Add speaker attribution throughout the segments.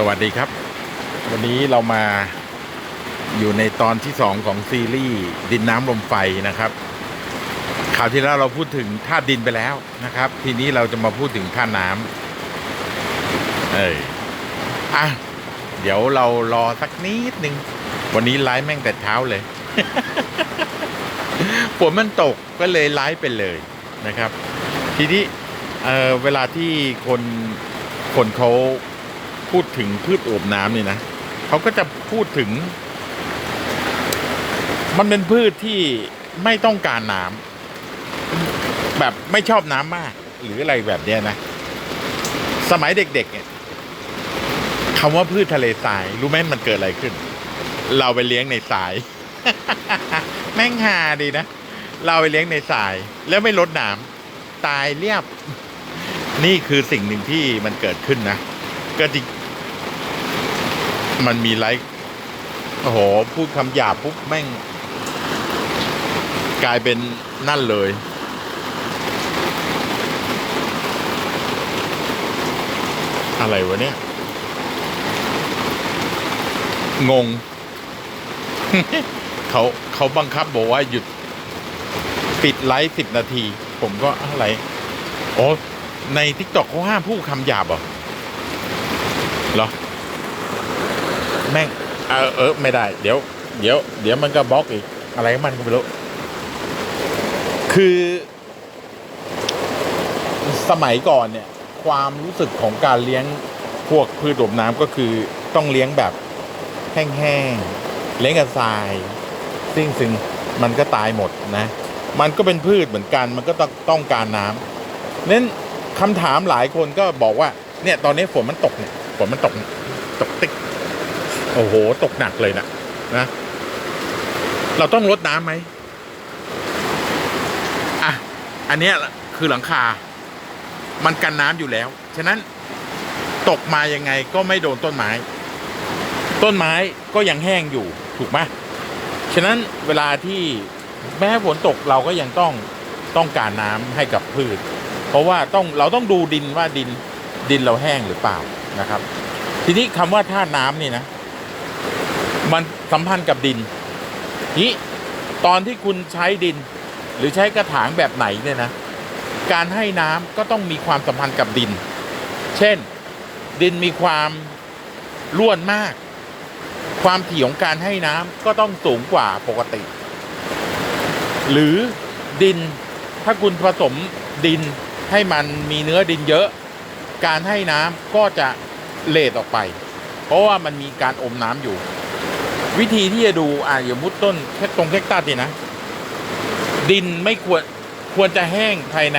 Speaker 1: สวัสดีครับ วันนี้เรามาอยู่ในตอนที่สองของซีรีส์ดินน้ำลมไฟนะครับคราวที่แล้วเราพูดถึงธาตุดินไปแล้วนะครับ ทีนี้เราจะมาพูดถึงธาตุน้ำเอออะเดี๋ยวเรารอสักนิดนึง วันนี้ไลฟ์แม่งแต่เช้าเลยฝนมันตกก็เลยไลฟ์ไปเลยนะครับ ทีนี้เออเวลาที่คนคนเขา พูดถึงพืชโอบน้ำนี่นะเขาก็จะพูดถึง มันเป็นพืชที่ไม่ต้องการน้ำแบบไม่ชอบน้ำมาก หรืออะไรแบบเนี้ยนะ สมัยเด็ก ๆ เนี่ยคำว่าพืชทะเลทราย รู้ไหมมันเกิดอะไรขึ้น เราไปเลี้ยงในทราย แม่งฮาดีนะ เราไปเลี้ยงในทราย แล้วไม่ลดน้ำตายเรียบ นี่คือสิ่งหนึ่งที่มันเกิดขึ้นนะก็จริง มันมีไลค์โอ้โห พูดคำหยาบปุ๊บแม่ง กลายเป็นนั่นเลย อะไรวะเนี่ย งง เขาเขาบังคับบอกว่าหยุดปิดไลฟ์สิบนาที ผมก็อะไรโอ้ในทิกตอกเขาห้ามพูดคำหยาบเหรอ เหรอ แม่งเออเออไม่ได้ เดี๋ยว เดี๋ยว เดี๋ยวมันก็บล็อกอีก อะไรมันก็ไม่รู้ คือ สมัยก่อนเนี่ย ความรู้สึกของการเลี้ยงพวกพืชดบน้ำก็คือต้องเลี้ยงแบบแห้งๆ เลี้ยงกับทราย ซึ่งซึ่งมันก็ตายหมดนะ มันก็เป็นพืชเหมือนกัน มันก็ต้องต้องการน้ำนั้นคำถามหลายคนก็บอกว่า เนี่ย ตอนนี้ฝนมันตกเนี่ย ฝนมันตก ตกติ๊ก โอ้โห ตกหนักเลยนะนะ เราต้องลดน้ำไหมอะ อันเนี้ยคือหลังคา มันกันน้ำอยู่แล้ว ฉะนั้นตกมายังไงก็ไม่โดนต้นไม้ ต้นไม้ก็ยังแห้งอยู่ถูกไหมฉะนั้นเวลาที่แม้ฝนตกเราก็ยังต้องต้องการน้ำให้กับพืช เพราะว่าต้องเราต้องดูดินว่าดินดินเราแห้งหรือเปล่านะครับ ทีนี้คำว่าท่าน้ำนี่นะ มันสัมพันธ์กับดินนี้ตอนที่คุณใช้ดิน หรือใช้กระถางแบบไหนเนี่ยนะ การให้น้ำก็ต้องมีความสัมพันธ์กับดิน เช่น ดินมีความร่วนมาก ความถี่ของการให้น้ำก็ต้องสูงกว่าปกติ หรือดินถ้าคุณผสมดินให้มันมีเนื้อดินเยอะ การให้น้ำก็จะเลดออกไป เพราะว่ามันมีการอมน้ำอยู่ วิธีที่จะดูอ่าอย่างมุดต้นแค่ตรงแคคตัสนี่นะ ดินไม่ควรควรจะแห้งภายใน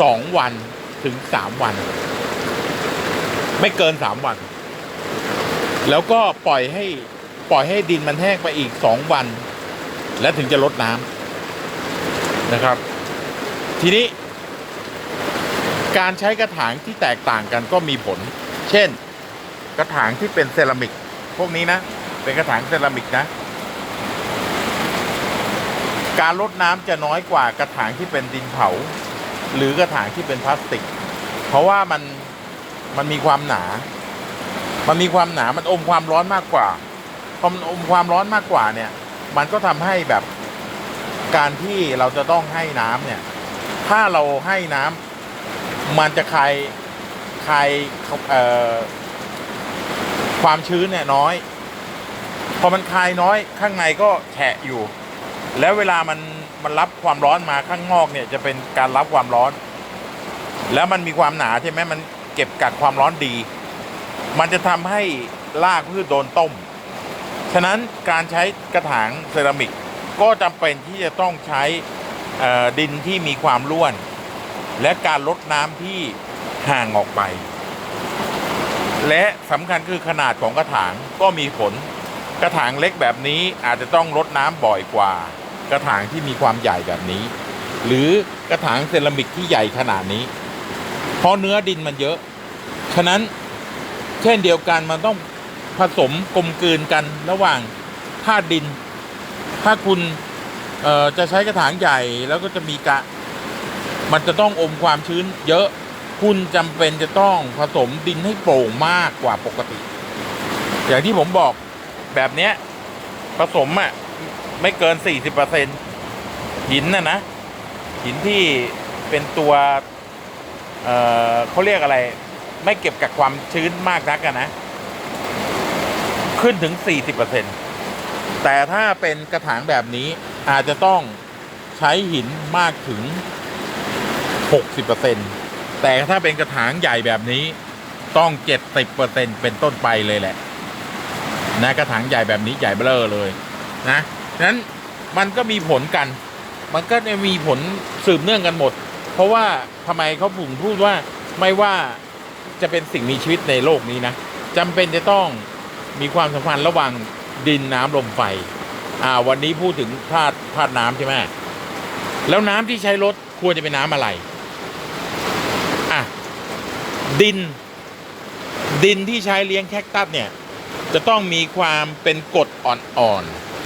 Speaker 1: สองวันถึงสามวัน ไม่เกินสามวัน แล้วก็ปล่อยให้ปล่อยให้ดินมันแห้งไปอีกสองวัน แล้วถึงจะลดน้ำนะครับ ทีนี้ การใช้กระถางที่แตกต่างกันก็มีผล เช่น กระถางที่เป็นเซรามิก พวกนี้นะ เป็นกระถางเซรามิกนะ การลดน้ำจะน้อยกว่ากระถางที่เป็นดินเผา หรือกระถางที่เป็นพลาสติก เพราะว่ามันมันมีความหนา มันมีความหนา มันอมความร้อนมากกว่าพอมันอมความร้อนมากกว่าเนี่ย มันก็ทำให้แบบการที่เราจะต้องให้น้ำเนี่ย ถ้าเราให้น้ำมันจะคายคายความชื้นเนี่ยน้อย พอมันคายน้อยข้างในก็แฉะอยู่ แล้วเวลามันมันรับความร้อนมาข้างนอกเนี่ยจะเป็นการรับความร้อน แล้วมันมีความหนาใช่ไหมมันเก็บกักความร้อนดี มันจะทำให้รากพืชโดนต้ม ฉะนั้นการใช้กระถางเซรามิก ก็จำเป็นที่จะต้องใช้ดินที่มีความร่วน และการลดน้ำที่ห่างออกไป และสำคัญคือขนาดของกระถางก็มีผล กระถางเล็กแบบนี้อาจจะต้องรดน้ำบ่อยกว่า กระถางที่มีความใหญ่แบบนี้ หรือกระถางเซรามิกที่ใหญ่ขนาดนี้ เพราะเนื้อดินมันเยอะ ฉะนั้นเช่นเดียวกันมันต้องผสมกลมกลืนกันระหว่างธาตุดิน ถ้าคุณจะใช้กระถางใหญ่แล้วก็จะมีกะ มันจะต้องอมความชื้นเยอะคุณจำเป็นจะต้องผสมดินให้โปร่งมากกว่าปกติ อย่างที่ผมบอก แบบเนี้ยผสมอะ ไม่เกินสี่สิบเปอร์เซ็นหินน่ะนะ หินที่เป็นตัว เอ่อเขาเรียกอะไร ไม่เก็บกับความชื้นมากนักอะนะ ขึ้นถึง 40%แต่ถ้าเป็นกระถางแบบนี้อาจจะต้องใช้หินมากถึง 60%แต่ถ้าเป็นกระถางใหญ่แบบนี้ต้อง 70%เป็นต้นไปเลยแหละ นะกระถางใหญ่แบบนี้ใหญ่เบ้อเลยนะนั้นมันก็มีผลกัน มันก็จะมีผลสืบเนื่องกันหมด เพราะว่าทำไมเขาผุ่งพูดว่าไม่ว่าจะเป็นสิ่งมีชีวิตในโลกนี้นะจำเป็นจะต้องมีความสัมพันธ์ระหว่างดินน้ำลมไฟ อ่า วันนี้พูดถึงธาตุธาตุน้ำใช่ไหมแล้วน้ำที่ใช้รถควรจะเป็นน้ำอะไร อะ ดิน ดินที่ใช้เลี้ยงแคคตัสเนี่ย จะต้องมีความเป็นกรดอ่อน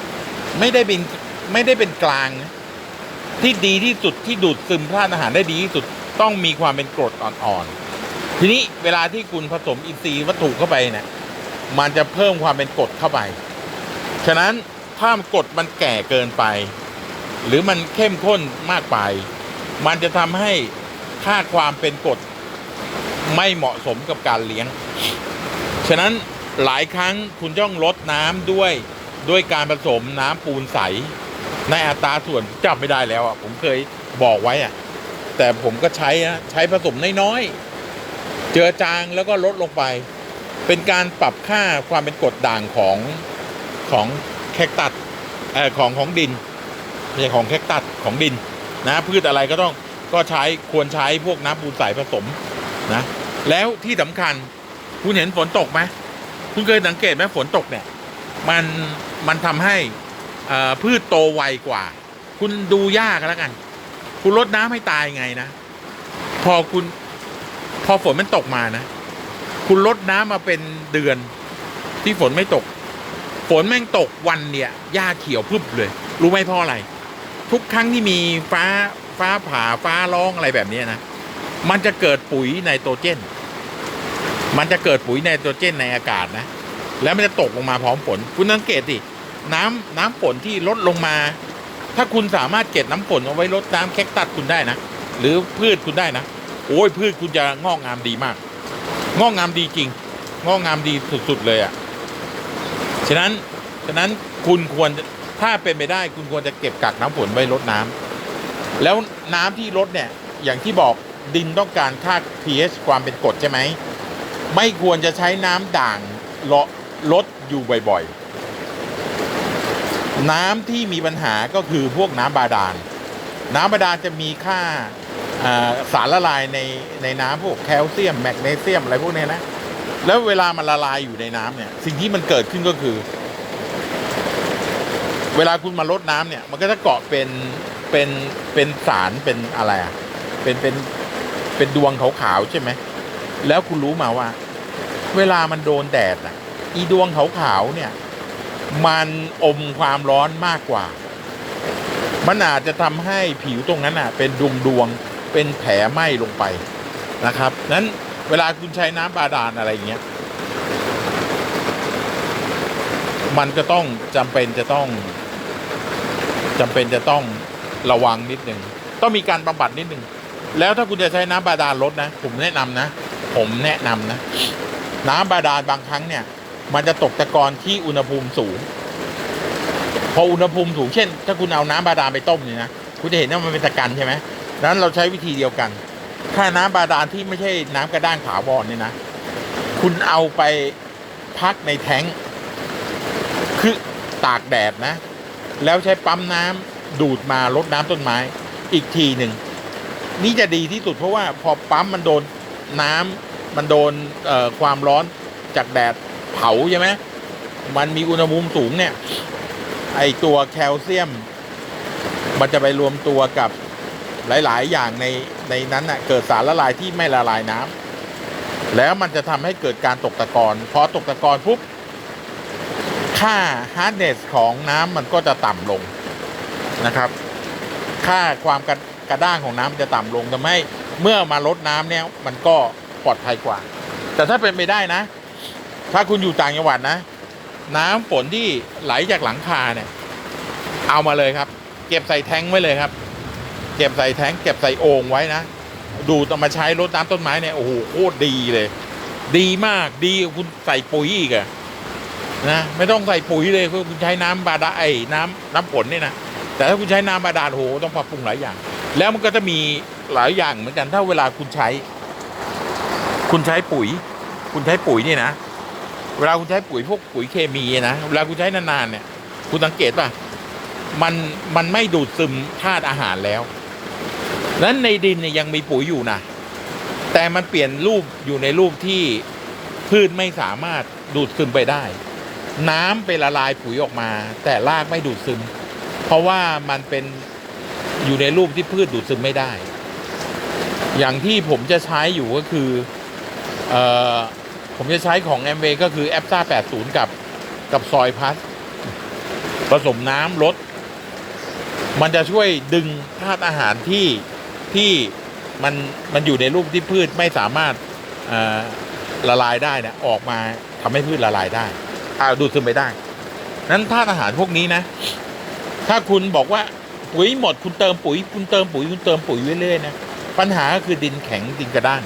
Speaker 1: ๆ ไม่ได้เป็นไม่ได้เป็นกลางที่ดีที่สุดที่ดูดซึมธาตุอาหารได้ดีที่สุดต้องมีความเป็นกรดอ่อนๆ ทีนี้เวลาที่คุณผสมอินทรีย์วัตถุเข้าไปเนี่ยมันจะเพิ่มความเป็นกรดเข้าไป ฉะนั้นถ้ากรดมันแก่เกินไป หรือมันเข้มข้นมากไป มันจะทำให้ค่าความเป็นกรดไม่เหมาะสมกับการเลี้ยง ฉะนั้น หลายครั้งคุณต้องลดน้ำด้วยด้วยการผสมน้ำปูนใส ในอัตราส่วนจำไม่ได้แล้วอะผมเคยบอกไว้อะแต่ผมก็ใช้นะใช้ผสมน้อยๆเจือจางแล้วก็ลดลงไป เป็นการปรับค่าความเป็นกรดด่างของของแคคตัสเอ่อของของดินไม่ใช่ของแคคตัสของดินนะพืชอะไรก็ต้องก็ใช้ควรใช้พวกน้ำปูนใสผสมนะแล้วที่สำคัญคุณเห็นฝนตกไหม คุณเคยสังเกตไหมฝนตกเนี่ย มันมันทำให้พืชโตไวกว่า คุณดูยากแล้วกัน คุณลดน้ำให้ตายไงนะ พอคุณ พอฝนมันตกมานะ คุณลดน้ำมาเป็นเดือน ที่ฝนไม่ตก ฝนแม่งตกวันเนี่ยหญ้าเขียวพึบเลย รู้ไหมเพราะอะไร ทุกครั้งที่มีฟ้าฟ้าผ่าฟ้าร้องอะไรแบบนี้นะ มันจะเกิดปุ๋ยไนโตรเจน มันจะเกิดปุ๋ยไนโตรเจนในอากาศนะ แล้วมันจะตกลงมาพร้อมฝนคุณสังเกตดิน้ำน้ำฝนที่ลดลงมา ถ้าคุณสามารถเก็บน้ำฝนเอาไว้ลดน้ำแคคตัสคุณได้นะ หรือพืชคุณได้นะ โอ้ยพืชคุณจะงอกงามดีมาก งอกงามดีจริง งอกงามดีสุดๆเลยอะ่ะ ฉะนั้น ฉะนั้นคุณควรถ้าเป็นไปได้คุณควรจะเก็บกักน้ำฝนไว้ลดน้ำแล้วน้ำที่ลดเนี่ย อย่างที่บอกดินต้องการค่า pH ความเป็นกรดใช่ไหม ไม่ควรจะใช้น้ำด่างเลาะลดอยู่บ่อยๆ น้ำที่มีปัญหาก็คือพวกน้ำบาดาล น้ำบาดาลจะมีค่าสารละลายในในน้ำพวกแคลเซียมแมกนีเซียมอะไรพวกนี้นะ แล้วเวลามันละลายอยู่ในน้ำเนี่ย สิ่งที่มันเกิดขึ้นก็คือ เวลาคุณมาลดน้ำเนี่ย มันก็จะเกาะเป็นเป็นเป็นสารเป็นอะไรอะเป็นเป็นเป็นดวงขาวๆใช่ไหม แล้วคุณรู้มาว่า เวลามันโดนแดดอะ อีดวงขาวๆเนี่ย มันอมความร้อนมากกว่า มันอาจจะทำให้ผิวตรงนั้นอะ เป็นดวงดวงเป็นแผลไหม้ลงไปนะครับ นั้นเวลาคุณใช้น้ำบาดาลอะไรอย่างเงี้ย มันก็ต้องจำเป็นจะต้องจำเป็นจะต้องระวังนิดหนึ่งต้องมีการบำบัดนิดหนึ่งแล้วถ้าคุณจะใช้น้ำบาดาลลดนะ ผมแนะนำนะ ผมแนะนำนะ น้ำบาดาลบางครั้งเนี่ย มันจะตกตะกอนที่อุณหภูมิสูง พออุณหภูมิสูงเช่น ถ้าคุณเอาน้ำบาดาลไปต้มเนี่ยนะคุณจะเห็นว่ามันเป็นตะกันใช่ไหมดังนั้นเราใช้วิธีเดียวกัน ถ้าน้ำบาดาลที่ไม่ใช่น้ำกระด้างถาวรเนี่ยนะ คุณเอาไปพักในแท้งคือตากแดดนะ แล้วใช้ปั๊มน้ำดูดมาลดน้ำต้นไม้ อีกทีหนึ่งนี่จะดีที่สุดเพราะว่าพอปั๊มมันโดนน้ำ มันโดนความร้อนจากแดดเผาใช่ไหมมันมีอุณหภูมิสูงเนี่ย ไอตัวแคลเซียม มันจะไปรวมตัวกับหลาย ๆ อย่างในในนั้นน่ะเกิดสารละลายที่ไม่ละลายน้ำแล้วมันจะทำให้เกิดการตกตะกอนพอตกตะกอนปุ๊บค่า hardness ของน้ำมันก็จะต่ำลงนะครับ ค่าความกระกระด้างของน้ำจะต่ำลงทำให้เมื่อมาลดน้ำเนี่ยมันก็ ปลอดภัยกว่า แต่ถ้าเป็นไปได้นะ ถ้าคุณอยู่ต่างจังหวัดนะ น้ำฝนที่ไหลจากหลังคาเนี่ย เอามาเลยครับ เก็บใส่แทงไว้เลยครับ เก็บใส่แทงเก็บใส่โอ่งไว้นะ ดูดเอามาใช้รดน้ำต้นไม้เนี่ยโอ้โหโคตรดีเลย ดีมากดีคุณใส่ปุ๋ยอีกอะนะไม่ต้องใส่ปุ๋ยเลยคุณใช้น้ำบาดาลไอ้น้ำน้ำฝนเนี่ยนะแต่ถ้าคุณใช้น้ำบาดาลโหต้องปรับปรุงหลายอย่าง แล้วมันก็จะมีหลายอย่างเหมือนกันถ้าเวลาคุณใช้ คุณใช้ปุ๋ย คุณใช้ปุ๋ยนี่นะเวลาคุณใช้ปุ๋ยพวกปุ๋ยเคมีนะเวลาคุณใช้นานๆเนี่ย คุณสังเกตป่ะมันมันไม่ดูดซึมธาตุอาหารแล้วนั้นในดินเนี่ยยังมีปุ๋ยอยู่นะแต่มันเปลี่ยนรูปอยู่ในรูปที่พืชไม่สามารถดูดซึมไปได้ น้ำไปละลายปุ๋ยออกมา แต่รากไม่ดูดซึม เพราะว่ามันเป็นอยู่ในรูปที่พืชดูดซึมไม่ได้ อย่างที่ผมจะใช้อยู่ก็คือ ผมจะใช้ของ m อมเวก็คือแอปซ่า80 กับกับซอยพัสผสมน้ำลด มันจะช่วยดึงธาตุอาหารที่ที่มันมันอยู่ในรูปที่พืชไม่สามารถเอ่อละลายได้นะออกมาทำให้พืชละลายได้อ่าดูดซึมไปได้ นั้นธาตุอาหารพวกนี้นะ ถ้าคุณบอกว่าปุ๋ยหมดคุณเติมปุ๋ย คุณเติมปุ๋ยคุณเติมปุ๋ยเรื่อยๆนะปัญหาก็คือดินแข็งดินกระด้าง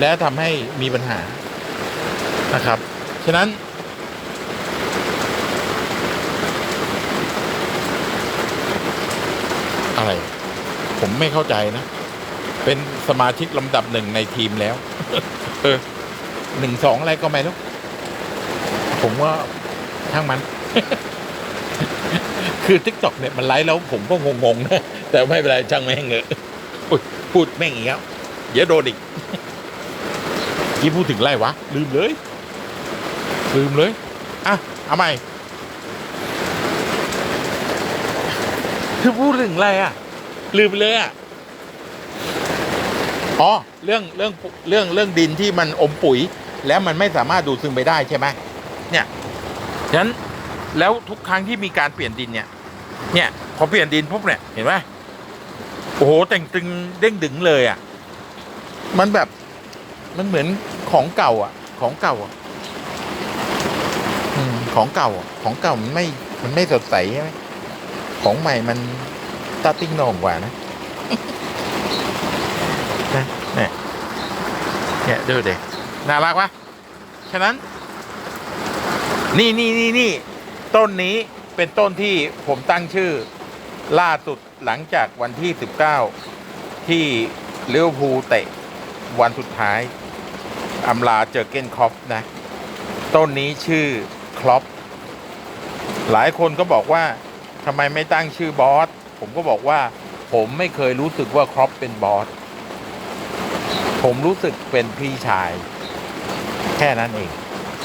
Speaker 1: แล้วทำให้มีปัญหานะครับ ฉะนั้น อะไร ผมไม่เข้าใจนะ เป็นสมาชิกลำดับหนึ่งในทีมแล้ว เออหนึ่งสองอะไรก็ไม่รู้ผมว่าช่างมัน คือทิกตอกเนี่ยมันไลฟ์แล้วผมก็งงๆนะ แต่ไม่เป็นไรช่างแม่งเถอะอุ๊ยพูดแม่งอีกแล้วเดี๋ยวโดนอีก ที่พูดถึงไรวะ ลืมเลย ลืมเลย อะ เอาใหม่คือพูดถึงอะไรอะ ลืมไปเลยอะ อ๋อ เรื่องเรื่องเรื่องเรื่องดินที่มันอมปุ๋ย แล้วมันไม่สามารถดูดซึมไปได้ใช่ไหมเนี่ยฉะนั้นแล้วทุกครั้งที่มีการเปลี่ยนดินเนี่ย เนี่ย พอเปลี่ยนดินปุ๊บเนี่ย เห็นไหมโอ้โหแต่งตึงเด้งดึงเลยอะ มันแบบ มันเหมือนของเก่าอะ ของเก่าอะอืมของเก่าอะของเก่ามันไม่ มันไม่สดใสใช่ไหมของใหม่มันตาติ้งโหนงกว่านะนะเนี่ยเนี่ยดูเด็น่ารักปะฉะนั้น นี่นี่นี่นี่ต้นนี้เป็นต้นที่ผมตั้งชื่อ ล่าสุดหลังจากวันที่ 19 ที่เลี้ยวภูลเตะวันสุดท้าย อำลาเจอเกนคอปนะ ต้นนี้ชื่อคลอปหลายคนก็บอกว่าทำไมไม่ตั้งชื่อบอส ผมก็บอกว่า ผมไม่เคยรู้สึกว่าครอปเป็นบอส ผมรู้สึกเป็นพี่ชาย แค่นั้นเอง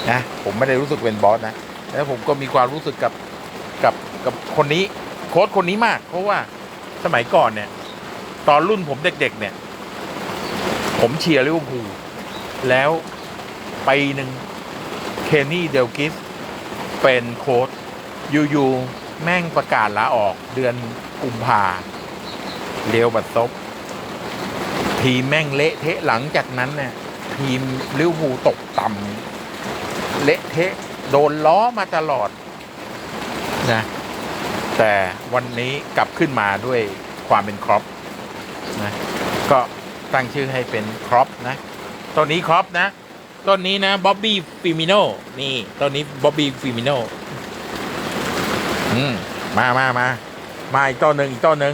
Speaker 1: นะผมไม่ได้รู้สึกเป็นบอสนะแล้วผมก็มีความรู้สึกกับกับกับคนนี้โค้ชคนนี้มาก เพราะว่าสมัยก่อนเนี่ย ตอนรุ่นผมเด็ก ๆ เนี่ย ผมเชียร์ลิเวอร์พูล แล้วปีหนึ่งเคนนี่เดลกิสเป็นโค้ชอยู่ๆแม่งประกาศลาออกเดือนกุมภาเรียวบัดซบทีมแม่งเละเทะหลังจากนั้นเนี่ยทีมลิเวอร์พูลตกต่ำเละเทะโดนล้อมาตลอดนะแต่วันนี้กลับขึ้นมาด้วยความเป็นครอปนะก็ตั้งชื่อให้เป็นครอปนะ ต้นนี้ครอปนะ ต้นนี้นะบ๊อบบี้ฟิมิโนนี่ ต้นนี้บ๊อบบี้ฟิมิโนอืมมามามามาอีกต้นหนึ่งอีกต้นหนึ่ง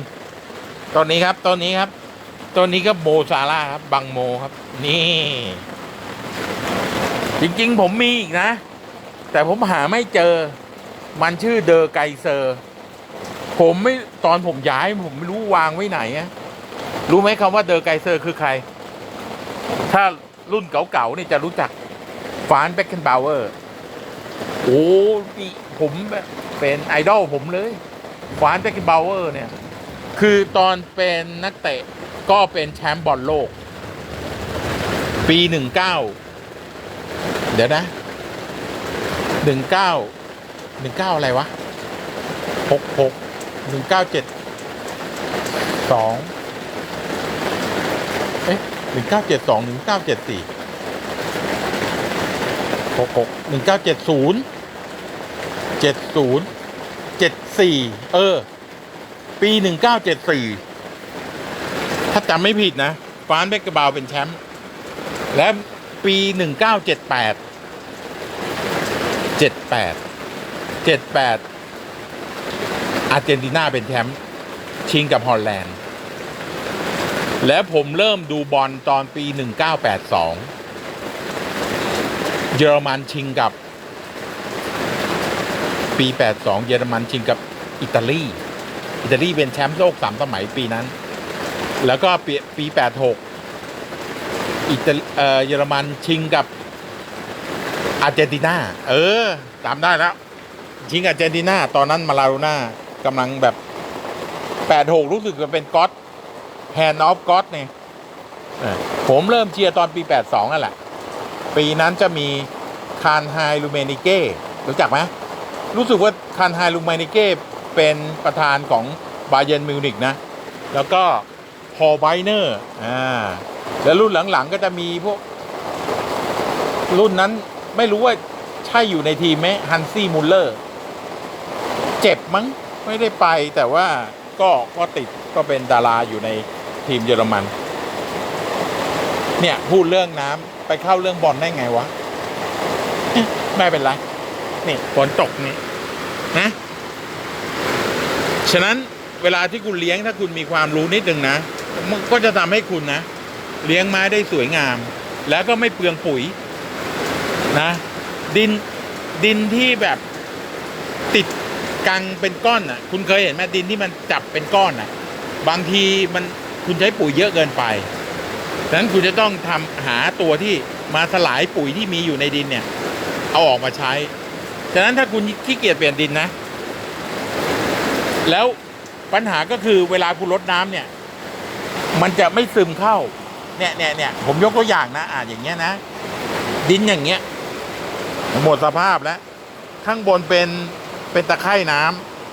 Speaker 1: ต้นนี้ครับต้นนี้ครับต้นนี้ก็โบซาร่าครับบังโมครับ นี่ จริงๆ ผมมีอีกนะ แต่ผมหาไม่เจอ มันชื่อเดอไกเซอร์ ผมไม่ตอนผมย้ายผมไม่รู้วางไว้ไหนอะรู้ไหมคำว่าเดอไกเซอร์คือใคร ถ้า รุ่นเก่าๆนี่จะรู้จักฟานเบคเคนบาวเวอร์โอ้นี่ผมเป็นไอดอลผมเลยฟานเบคเคนบาวเวอร์เนี่ย คือตอนเป็นนักเตะก็เป็นแชมป์บอลโลก ปีหนึ่งเก้าเดี๋ยวนะหนึ่งเก้าหนึ่งเก้าอะไรวะหกหกหนึ่งเก้าเจ็ดสองเอ๊ะ หนึ่งเก้าเจ็ดสองหนึ่งเก้าเจ็ดสี่หกหกหนึ่งเก้าเจ็ดศูนย์เจ็ดศูนย์เจ็ดสี่เออ ปีหนึ่งเก้าเจ็ดสี่ถ้าจำไม่ผิดนะ ฟานเบกเกอร์บาวเป็นแชมป์และปีหนึ่งเก้าเจ็ดแปดเจ็ดแปดเจ็ดแปดอาร์เจนตินาเป็นแชมป์ชิงกับฮอลแลนด์ แล้วผมเริ่มดูบอลตอนปี 1982 เยอรมันชิงกับ ปี 82 เยอรมันชิงกับอิตาลี อิตาลีเป็นแชมป์โลกสามสมัยปีนั้น แล้วก็ปีปี 86 อิตาเยอรมันชิงกับอาร์เจนตินาเออจำได้แล้ว ชิงอาร์เจนตินาตอนนั้นมาลาโดน่ากำลังแบบ 86 รู้สึกจะเป็นก๊อต แฮนด์ออฟก็อดเนี่ยเออผมเริ่มเชียร์ตอนปี 82นั่นแหละ ปีนั้นจะมีคานไฮลูเมนิเก้รู้จักไหมรู้สึกว่าคานไฮลูเมนิเก้เป็นประธานของบาเย r n มิวนิกนะ แล้วก็พอไบเนอร์อ่าแล้วรุ่นหลังๆก็จะมีพวก รุ่นนั้นไม่รู้ว่าใช่อยู่ในทีมไหมฮันซี่มุลเลอร์ เจ็บมั้ง ไม่ได้ไปแต่ว่าก็ก็ติดก็เป็นดาราอยู่ใน ทีมเยอรมัน เนี่ยพูดเรื่องน้ำไปเข้าเรื่องบอลได้ไงวะ ไม่เป็นไร นี่ฝนตกนี่นะ ฉะนั้นเวลาที่คุณเลี้ยงถ้าคุณมีความรู้นิดนึงนะมันก็จะทำให้คุณนะ เลี้ยงไม้ได้สวยงาม แล้วก็ไม่เปลืองปุ๋ยนะ ดินดินที่แบบติดกังเป็นก้อนอะ คุณเคยเห็นไหมดินที่มันจับเป็นก้อนอะ บางทีมัน คุณใช้ปุ๋ยเยอะเกินไปดังนั้นคุณจะต้องทำหาตัวที่มาสลายปุ๋ยที่มีอยู่ในดินเนี่ย เอาออกมาใช้ ฉะนั้นถ้าคุณขี้เกียจเปลี่ยนดินนะ แล้วปัญหาก็คือเวลาคุณรดน้ำเนี่ย มันจะไม่ซึมเข้า เนี่ยเนี่ยเนี่ยผมยกตัวอย่างนะอ่าอย่างเงี้ยนะ ดินอย่างเงี้ย หมดสภาพแล้ว ข้างบนเป็นเป็นตะไคร่น้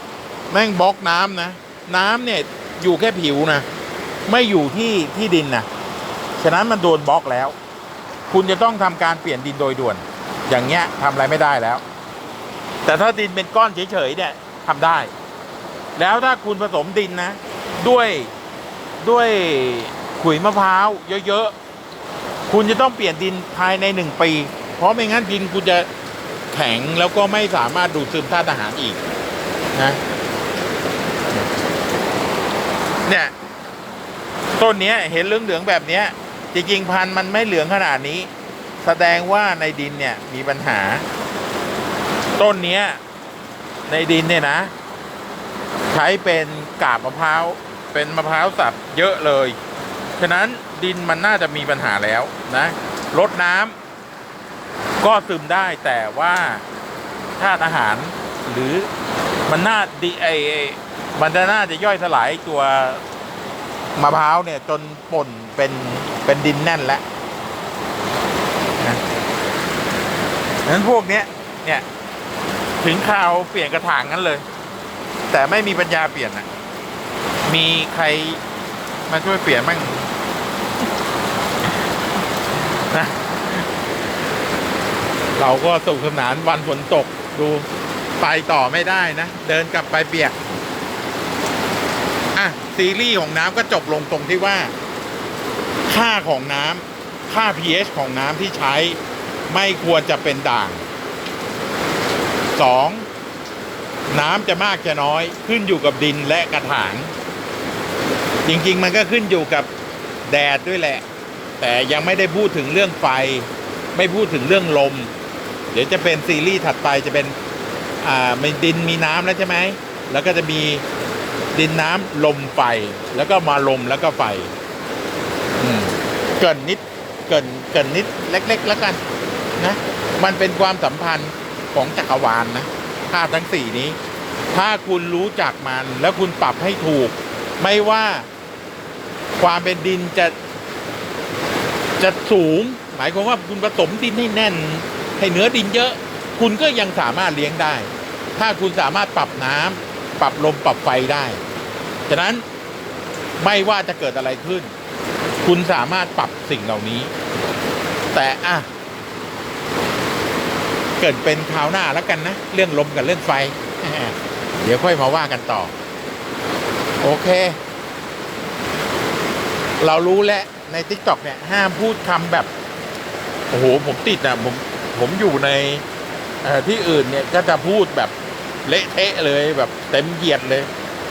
Speaker 1: ำแม่งบล็อกน้ำนะ น้ำเนี่ยอยู่แค่ผิวนะ ไม่อยู่ที่ที่ดินนะฉะนั้นมันโดนบล็อกแล้ว คุณจะต้องทำการเปลี่ยนดินโดยด่วน อย่างเงี้ยทำอะไรไม่ได้แล้ว แต่ถ้าดินเป็นก้อนเฉยๆเนี่ยทำได้ แล้วถ้าคุณผสมดินนะ ด้วยด้วยขุยมะพร้าวเยอะๆ คุณจะต้องเปลี่ยนดินภายในหนึ่งปี เพราะไม่งั้นดินคุณจะแข็งแล้วก็ไม่สามารถดูดซึมธาตุอาหารอีกนะเนี่ย ต้นนี้เห็นเหลืองๆแบบนี้จริงๆพันธุ์มันไม่เหลืองขนาดนี้ แสดงว่าในดินเนี่ยมีปัญหา ต้นนี้ในดินเนี่ยนะ ใช้เป็นกาบมะพร้าวเป็นมะพร้าวสับเยอะเลย ฉะนั้นดินมันน่าจะมีปัญหาแล้วนะลดน้ำก็ซึมได้แต่ว่าธาตุอาหารหรือมันน่าดีไอมันจะน่าจะย่อยสลายตัว มะพร้าวเนี่ยจนป่นเป็นเป็นดินแน่นแล้วนะฉะนั้นพวกเนี้ยเนี่ยถึงข่าวเปลี่ยนกระถางนั้นเลย แต่ไม่มีปัญญาเปลี่ยนนะมีใครมาช่วยเปลี่ยนบ้างนะเราก็สุขสนานวันฝนตกดูไปต่อไม่ได้นะ เดินกลับไปเปียก ซีรีส์ของน้ำก็จบลงตรงที่ว่า ค่าของน้ำค่า pH ของน้ำที่ใช้ไม่ควรจะเป็นด่างสองน้ำจะมากจะน้อยขึ้นอยู่กับดินและกระถาง จริงๆ มันก็ขึ้นอยู่กับแดดด้วยแหละ แต่ยังไม่ได้พูดถึงเรื่องไฟ ไม่พูดถึงเรื่องลม เดี๋ยวจะเป็นซีรีส์ถัดไปจะเป็น อ่ามีดินมีน้ำแล้วใช่ไหม แล้วก็จะมี ดินน้ำลมไฟแล้วก็มาลมแล้วก็ไฟเกินนิดเกินเกินนิดเล็ก ๆ แล้วกันนะ มันเป็นความสัมพันธ์ของจักรวาลนะธาตุทั้งสี่นี้ ถ้าคุณรู้จักมัน แล้วคุณปรับให้ถูก ไม่ว่าความเป็นดินจะจะสูง หมายความว่าคุณผสมดินให้แน่น ให้เนื้อดินเยอะ คุณก็ยังสามารถเลี้ยงได้ ถ้าคุณสามารถปรับน้ำปรับลมปรับไฟได้ ฉะนั้นไม่ว่าจะเกิดอะไรขึ้น คุณสามารถปรับสิ่งเหล่านี้ แต่อะเกิดเป็นคราวหน้าแล้วกันนะ เรื่องลมกับเรื่องไฟ เดี๋ยวค่อยมาว่ากันต่อ โอเค เรารู้แล้วใน t ิ k t o k เนี่ย ห้ามพูดคำแบบ โอ้โห ผมติดอะผมผมอยู่ในที่อื่นเนี่ยก็จะพูดแบบเละเทะเลยแบบเต็มเหยียดเลย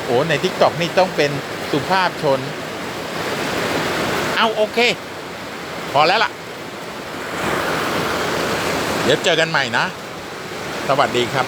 Speaker 1: อ้ในทิกตอกนี่ต้องเป็นสุภาพชน เอาโอเค พอแล้วล่ะ เดี๋ยวเจอกันใหม่นะ สวัสดีครับ